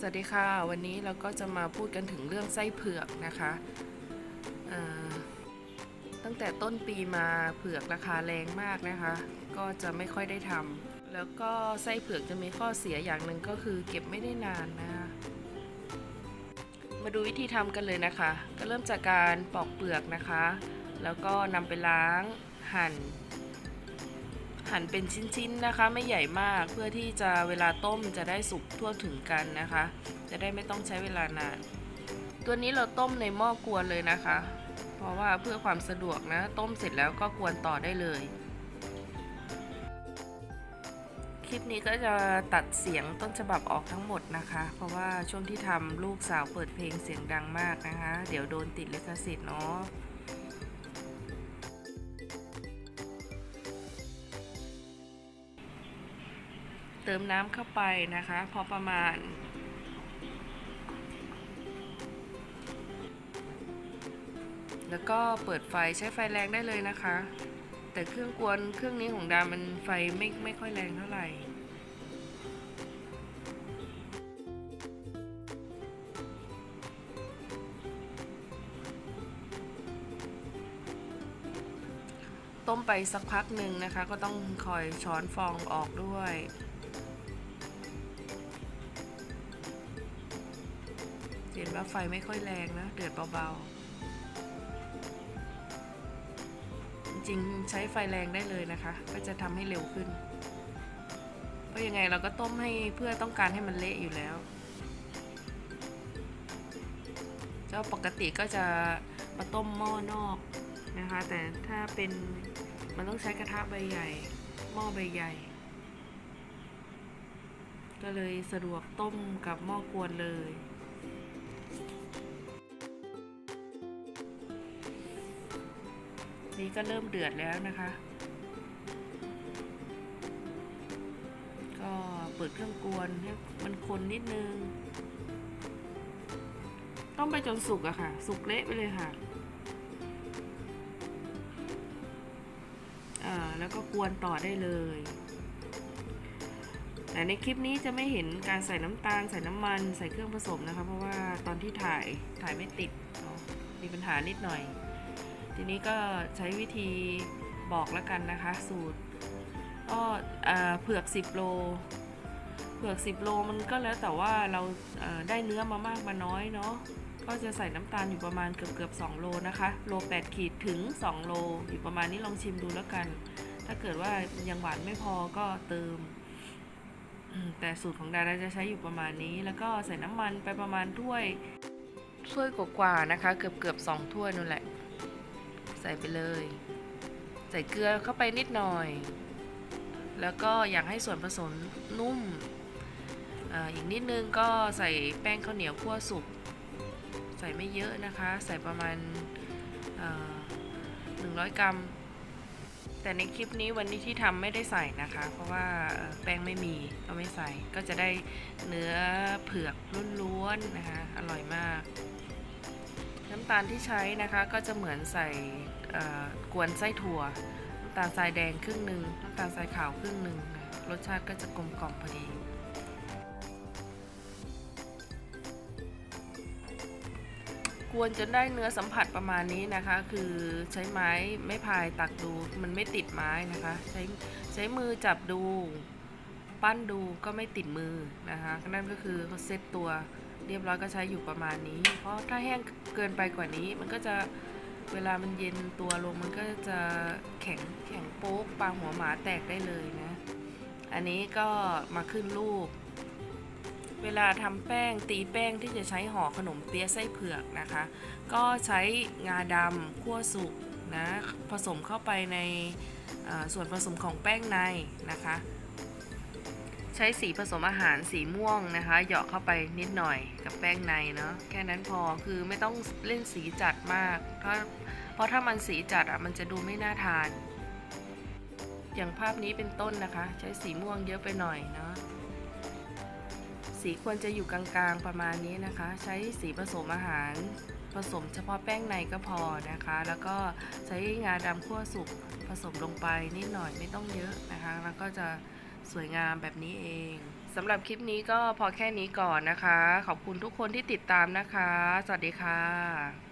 สวัสดีค่ะ วันนี้เราก็จะมาพูดกันถึงเรื่องไส้เผือกนะคะตั้งแต่ต้นปีมาเผือกราคาแรงมากนะคะ ก็จะไม่ค่อยได้ทำแล้วก็ไส้เผือกจะมีข้อเสียอย่างหนึ่งก็คือเก็บไม่ได้นานนะคะมาดูวิธีทำกันเลยนะคะ ก็เริ่มจากการปอกเปลือกนะคะ แล้วก็นำไปล้างหั่น หั่นเป็นชิ้นๆนะคะ ไม่ใหญ่มากเพื่อที่จะเวลาต้มจะได้สุกทั่วถึงกันนะคะ จะได้ไม่ต้องใช้เวลานาน ตัวนี้เราต้มในหม้อกวนเลยนะคะ เพราะว่าเพื่อความสะดวกนะ ต้มเสร็จแล้วก็กวนต่อได้เลย คลิปนี้ก็จะตัดเสียงต้นฉบับออกทั้งหมดนะคะ เพราะว่าช่วงที่ทำลูกสาวเปิดเพลงเสียงดังมากนะคะ เดี๋ยวโดนติดลิขสิทธิ์เนาะ เติมน้ำเข้าไปนะคะ พอประมาณ แล้วก็เปิดไฟใช้ไฟแรงได้เลยนะคะ แต่เครื่องกวนเครื่องนี้ของดามันไฟไม่ไม่ค่อยแรงเท่าไหร่ต้มไปสักพักหนึ่งนะคะ ก็ต้องคอยช้อนฟองออกด้วย เห็นว่าไฟไม่ค่อยแรงนะ เดือดเบาๆ จริงๆใช้ไฟแรงได้เลยนะคะ ก็จะทำให้เร็วขึ้น เพราะยังไงเราก็ต้มให้เพื่อต้องการให้มันเละอยู่แล้วเจ้าปกติก็จะมาต้มหม้อนอกนะคะ แต่ถ้าเป็นมันต้องใช้กระทะใบใหญ่ หม้อใบใหญ่ ก็เลยสะดวกต้มกับหม้อกวนเลย นี่ก็เริ่มเดือดแล้วนะคะ ก็เปิดเครื่องกวนให้มันคนนิดนึง ต้องไปจนสุกอะค่ะ สุกเละไปเลยค่ะอ่าแล้วก็กวนต่อได้เลย แต่ในคลิปนี้จะไม่เห็นการใส่น้ำตาล ใส่น้ำมัน ใส่เครื่องผสมนะคะ เพราะว่าตอนที่ถ่ายถ่ายไม่ติดเนาะมีปัญหานิดหน่อย ทีนี้ก็ใช้วิธีบอกแล้วกันนะคะ สูตรก็เผือก 10 โล เผือก 10 โลมันก็แล้วแต่ว่าเราได้เนื้อมามากมาน้อยเนาะก็จะใส่น้ำตาลอยู่ประมาณเกือบเกือบ2โลนะคะ โล 8 ขีดถึง 2 โล อยู่ประมาณนี้ลองชิมดูแล้วกัน ถ้าเกิดว่ายังหวานไม่พอก็เติม แต่สูตรของดาราจะใช้อยู่ประมาณนี้ แล้วก็ใส่น้ำมันไปประมาณถ้วยถ้วยกว่าๆนะคะ เกือบเกือบสองถ้วยนั่นแหละ ส่ไปเลย ใส่เกลือเข้าไปนิดหน่อย แล้วก็อยากให้ส่วนผสมนุ่มออีกนิดนึงก็ใส่แป้งข้าวเหนียวคั่วสุก ใส่ไม่เยอะนะคะ ใส่ประมาณหนึ่งร้อยกรัม แต่ในคลิปนี้วันนี้ที่ทำไม่ได้ใส่นะคะ เพราะว่าแป้งไม่มีก็ไม่ใส่ ก็จะได้เนื้อเผือกล้วนๆนะคะ อร่อยมากำตาลที่ใช้นะคะก็จะเหมือนใส่กวนไส้ถั่วน้ำตาลทรายแดงครึ่งหนึ่งน้ำตาลทรายขาวครึ่งหนึ่งรสชาติก็จะกลมกล่อมพอดีกวนจนได้เนื้อสัมผัสประมาณนี้นะคะ คือใช้ไม้ไม่พายตักดูมันไม่ติดไม้นะคะ ใช้ใช้มือจับดู ปั้นดูก็ไม่ติดมือนะคะนั่นก็คือเขาเซตตัว เรียบร้อยก็ใช้อยู่ประมาณนี้ เพราะถ้าแห้งเกินไปกว่านี้มันก็จะเวลามันเย็นตัวลงมันก็จะแข็งแข็งโป๊กปลาหัวหมาแตกได้เลยนะ อันนี้ก็มาขึ้นรูป เวลาทำแป้งตีแป้งที่จะใช้ห่อขนมเปี๊ยะไส้เผือกนะคะ ก็ใช้งาดำคั่วสุกนะผสมเข้าไปในส่วนผสมของแป้งในนะคะ ใช้สีผสมอาหารสีม่วงนะคะ เหยาะเข้าไปนิดหน่อยกับแป้งในเนาะแค่นั้นพอคือไม่ต้องเล่นสีจัดมาก เพราะเพราะถ้ามันสีจัดอะมันจะดูไม่น่าทาน อย่างภาพนี้เป็นต้นนะคะ ใช้สีม่วงเยอะไปหน่อยเนาะสีควรจะอยู่กลางๆประมาณนี้นะคะ ใช้สีผสมอาหารผสมเฉพาะแป้งในก็พอนะคะ แล้วก็ใช้งาดำคั่วสุกผสมลงไปนิดหน่อยไม่ต้องเยอะนะคะ แล้วก็จะ สวยงามแบบนี้เองสำหรับคลิปนี้ก็พอแค่นี้ก่อนนะคะ ขอบคุณทุกคนที่ติดตามนะคะ สวัสดีค่ะ